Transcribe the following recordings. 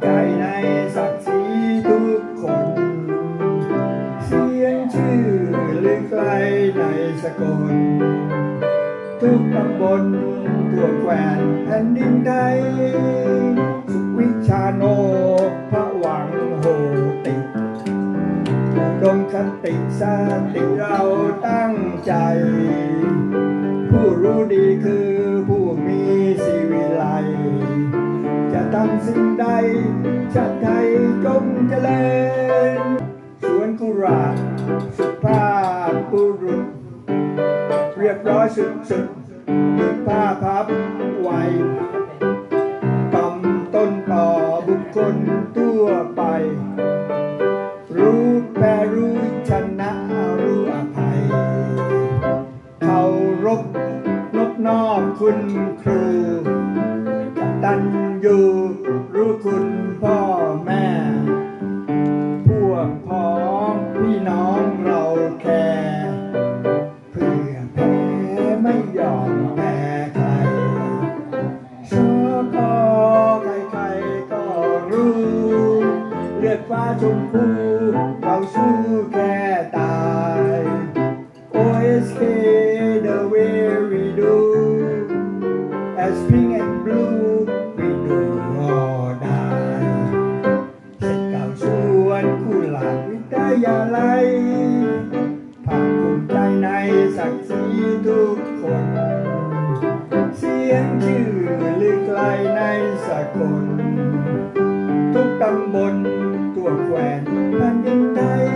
ใจในศักดิ์ศรีทุกคน เสียงชื่อลือไกลในสกล ทุกตำบลทั่วแคว้นแผ่นดินไทยทุกวิชาโนพระหวังโหติดมคติสติเราตั้งใจ ผู้รู้ดีคือ สิ่งใด ชาติไทยจงเจริญ สวนกุหลาบสุภาพบุรุษ เรียบร้อยสุดสุดมีผ้าพับไว้ต่ำต้นต่อบุคคลทั่วไป รู้แพ้รู้ชนะรู้อภัยเคารพนบนอบคุณครู ตัญญู รู้คุณพ่อแม่ พวกพ้องพี่น้องเราแคร์เพื่อแพ้ไม่ยอมแพ้ใครสกอใครๆก็รู้ เลือดฟ้าชมพูเราสู้แค่ตาย OSK the way we do as pink and blue ยาลัยภาคภูมิใจในศักดิ์ศรีทุกคน เสียงชื่อลือไกลในสกล ทุกตำบลทั่วแควนแผ่นดินไทย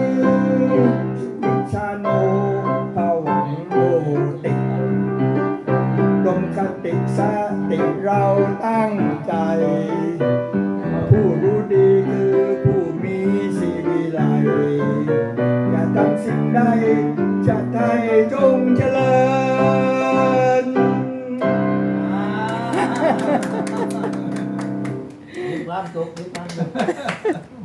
วิชาโนภาวังโอติดมคติสติเราตั้งใจ จะไทยจงเจริญมีความสุขมีความสุข